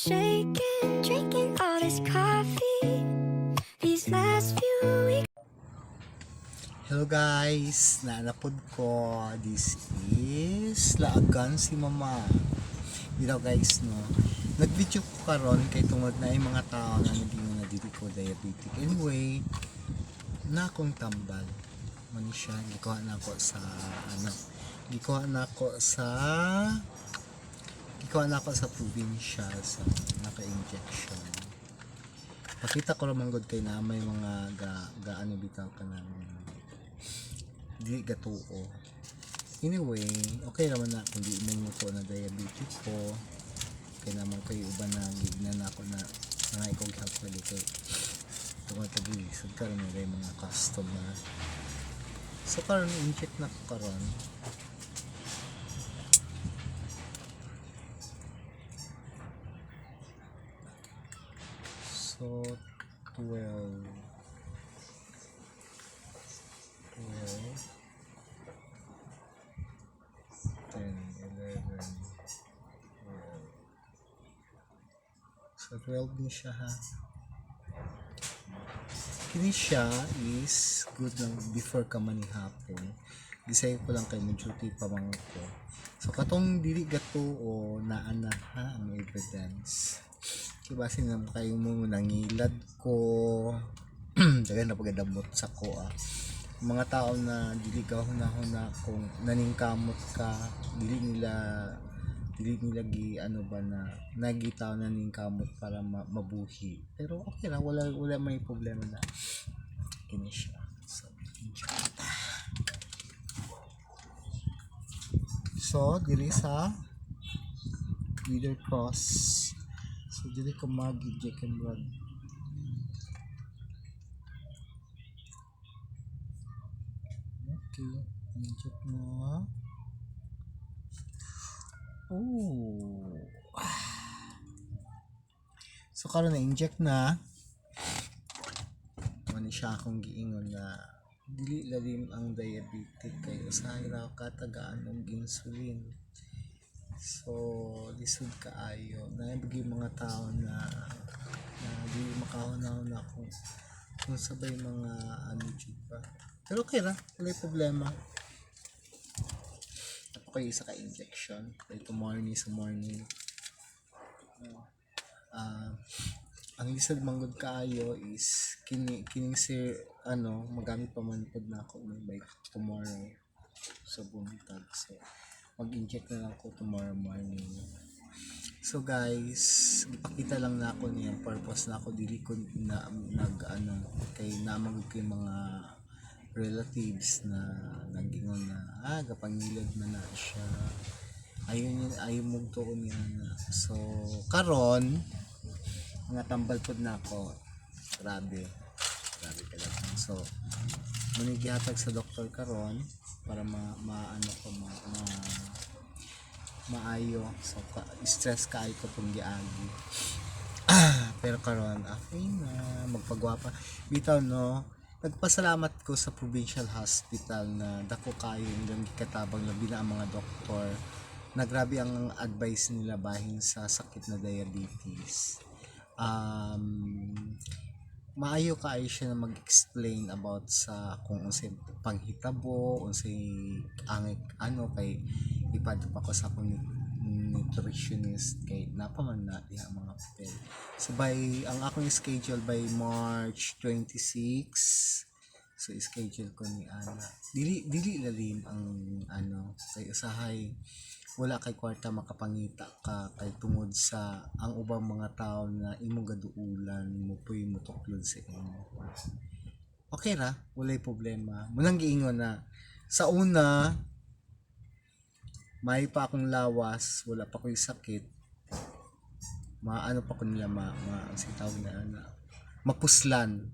shaking, drinking all this coffee. These last few weeks. Hello guys, naanapod ko. This is Laagan si Mama. Dito guys, no. Nag-video ko karon kay tungod na yung mga tao na naging na dito ko diabetic. Anyway, na akong tambal. Mani siya, gikuha na ako sa ano, gikuha na ako sa gikuha na ako sa probinsya sa naka-injection. Pakita ko naman good kay na may mga ga, gaano bitaw ka na di gatuo. Anyway, okay naman na kung di mo ko na diabetic ko. Okay naman kayo uban na gignan na ako na na ikaw help ko dito. Tungkol tabi, so karon na mga customer. So karon inject na ko karon. So 12 12 10, 11, 12. So, 12 din siya ha. Kini siya is good lang before ka man hapon. Gisay ko lang kay majority pa mga ko. So, katong dili gato o naana ha ang evidence. Kibasi na kayo mo nangilad ko. Dagan na pagdamot sa ko ah. Mga tao na dili ka hunahuna kung naningkamot ka dili nila dili nila gi ano ba na nagitaw na ningkamot para ma- mabuhi. Pero okay lang wala wala may problema na. Kini siya. So, so dili sa leader cross so dili ko mag inject and blood Okay, inject mo. Oh. So karon na inject na. Mani siya akong giingon na dili lalim ang diabetic kay usahay ra ka tagaan ng insulin. So, lisod kaayo. Naibigay mga tao na na di makahuna-huna kung kung sabay mga ano ba. Pero okay ra, wala problema. Ako kayo isa ka injection. Like morning sa morning. Ah, ang lisod manggod kaayo is kini kining sir ano magamit pa man pod na ako may by tomorrow sa buntag so mag-inject na lang ako tomorrow morning. So guys ipakita lang na ako niya. Purpose na ako dili ko na nag ano kay namagod kay mga relatives na nagingon na ah gapangilad man na siya. Ayun yun ayaw mong tuon niya na. So karon mga tambal pod na ako. Grabe. Grabe ka lang so manigihatag sa doktor karon para ma, maano ko ma, ma maayo so ka, stress ka ay ko tong giagi. Pero karon okay na magpagwapa. Bitaw no? Nagpasalamat ko sa provincial hospital na dako kayo nilang gikatabang labi na ang mga doktor. Na grabe ang advice nila bahin sa sakit na diabetes. Um, maayo kaayo siya na mag-explain about sa kung unsay panghitabo unsay ang ano kay ipadto pa ko sa nu- nutritionist kay napaman na diha mga papel. So by ang akong schedule by March 26 so schedule ko ni Ana. Dili dili lalim ang ano kay usahay wala kay kwarta makapangita ka kay tungod sa ang ubang mga tao na imong gaduulan mo puy mo sa imo okay ra walay problema. Munang giingon na sa una may pa akong lawas wala pa ko'y sakit. Maano pa ko nila ma, ma ang tawag na na mapuslan.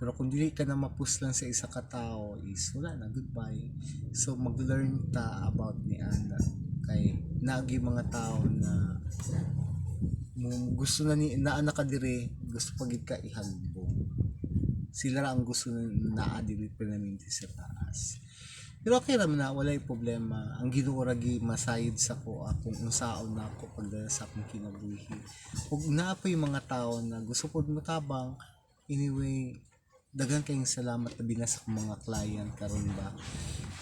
Pero kung dili ka na mapuslan sa isa ka tao is wala na goodbye. So mag-learn ta about ni Ana kay naagi mga tao na gusto na ni naa na ka dire gusto pagid ka ihalbo sila ra ang gusto na naa diri permanente sa taas Pero okay raman na, walay problema. Ang ginuura gi masayid sa ko akong unsaon na ako pagdala sa akong kinabuhi. Ug naa pa yung mga tao na gusto pod mo tabang. Anyway, daghan kayong salamat na binas akong mga client karon ba.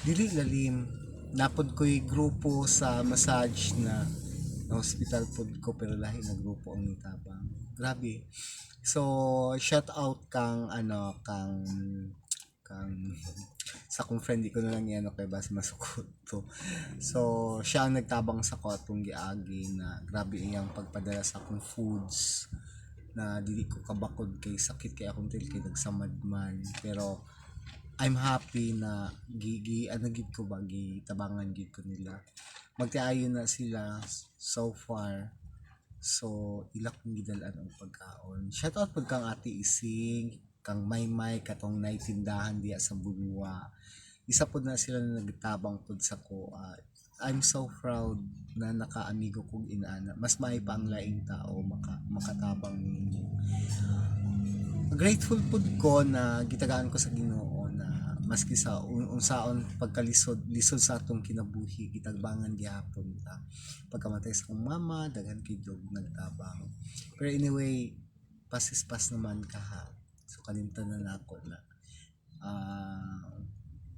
Dili lalim. Napod ko'y grupo sa massage na na hospital pod ko pero lahi na grupo ang nitabang. Grabe. So, shout out kang ano kang kang sa kong friend ko na lang yan okay bas masukot to. So, siya ang nagtabang sa ko atong giagi na grabe iyang pagpadala sa akong foods na dili ko kabakod kay sakit kay akong til kay nagsamad man pero I'm happy na gigi ano gid ko ba tabangan gid ko nila. Magtiayo na sila so far. So ilak kong gidalan ang pagkaon. Shout out pag kang ate ising kang maymay katong naitindahan diya sa bulwa. Isa po na sila na nagtabang pod sa ko I'm so proud na nakaamigo kong inaana. Mas may pa ang laing tao maka, makatabang ninyo. Grateful pud ko na gitagaan ko sa Ginoo maski sa un- unsaon pagkalisod lisod sa atong kinabuhi gitagbangan gihapon ta pagkamatay sa akong mama daghan kay dog nagtabang pero anyway pasispas naman ka ha so kalimtan na nako na. Ah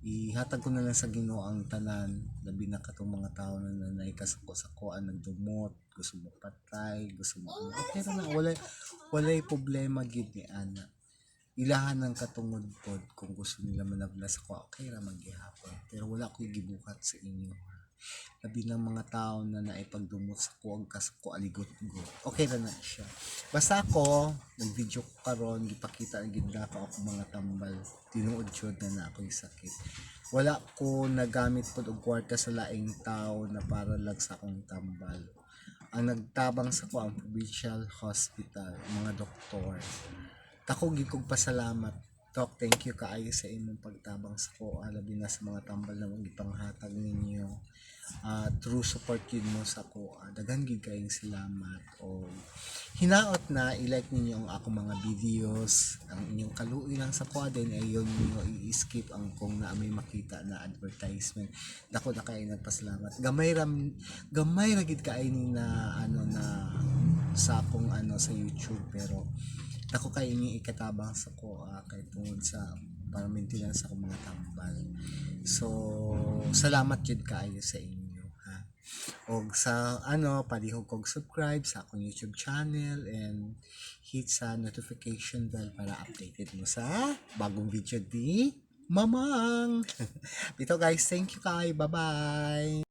ihatag ko na lang sa Ginoo ang tanan. Labi na katong mga tao na nanay kasako sa kuan nagdumot gusto mo patay gusto mo ano. Pero na wala walay problema gid ni ana ilahan ng katungod pod kung gusto nila manabla sa ko okay ra maghihapon pero wala ko gibuhat sa inyo. Labi ng mga tao na naipagdumot sa kuwag kas ko aligot go okay ra na siya. Basta ako nag video ko karon gipakita ang gid nako ako mga tambal. Tinuod jud na na ako yung sakit. Wala ko nagamit pod og kwarta sa laing tao na para lang sa akong tambal. Ang nagtabang sa ko ang provincial hospital mga doktor Tako gid kog pasalamat. Tok, thank you kaayo sa imong pagtabang sa ko, labi na sa mga tambal na mong ipanghatag ninyo. Ah, true support yun mo sa ko. Ah, daghan gid kayong salamat o hinaot na i-like ninyo ang ako mga videos ang inyong kaluoy lang sa ko din ay ninyo i-skip ang kung na may makita na advertisement dako na kayo nagpasalamat gamay ram gamay ra gid kaayo ni na ano na sa akong ano sa YouTube pero ako kay ini ikatabang sa ko ah, kay tungod sa para maintenance ako mga tambal. So, salamat jud kaayo sa inyo ha. Og sa ano, palihog kog subscribe sa akong YouTube channel and hit sa notification bell para updated mo sa bagong video di Mamang. Dito guys, thank you kay. Bye-bye.